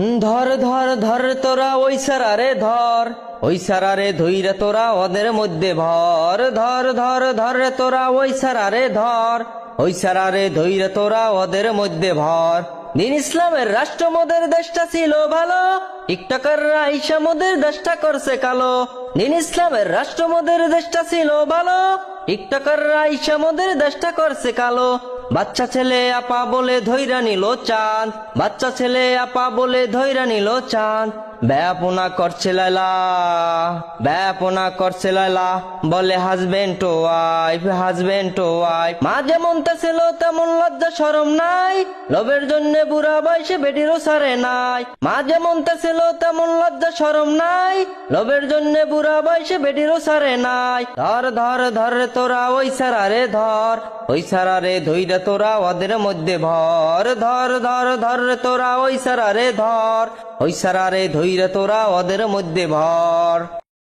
ধর ধর ধর, তোরা ওই সারারে ধর। ওই সারা রে ধইরা তোরা ওদের মধ্যে ভর। ধর ধর ধর রে তোরা ওই সারারে ধর। ওই সারা রে ধইরা তোরা ওদের মধ্যে ভর। দিন ইসলামের রাষ্ট্র মোদের দেশটা ছিল ভালো। টিকটকাররা আইসা মোদের দেশটা করছে কালো। দিন ইসলামের রাষ্ট্র মোদের দেশটা ছিল ভালো। টিকটকাররা আইসা মোদের দেশটা করছে কালো। বাচ্চা ছেলে আপা বলে ধৈরা নিল চাঁদ। বাচ্চা ছেলে আপা বলে ধৈরা নিল চাঁদ। ব্যাপনা করছে লাইলা ব্যাপনা করছে লাইলা বলে husband to wife husband to wife মা যেমন ছিল তেমন লজ্জা সরম নাই, লোভের জন্য বুড়া বয়সে বেটিরও সারে নাই। মা যেমন ছিল তেমন লজ্জা সরম নাই, লোভের জন্য বুড়া বয়সে বেটিরও সারে নাই। ধর ধর ধর রে তোরা, ওই সারারে ধর, ওই সারারে ধইরা তোরা ওদের মধ্যে ভর, ধর ধর ধর, তোরা ওই সারা রে ধর। ওই সারা রে ধৈরে তোরা ওদের মধ্যে ভর।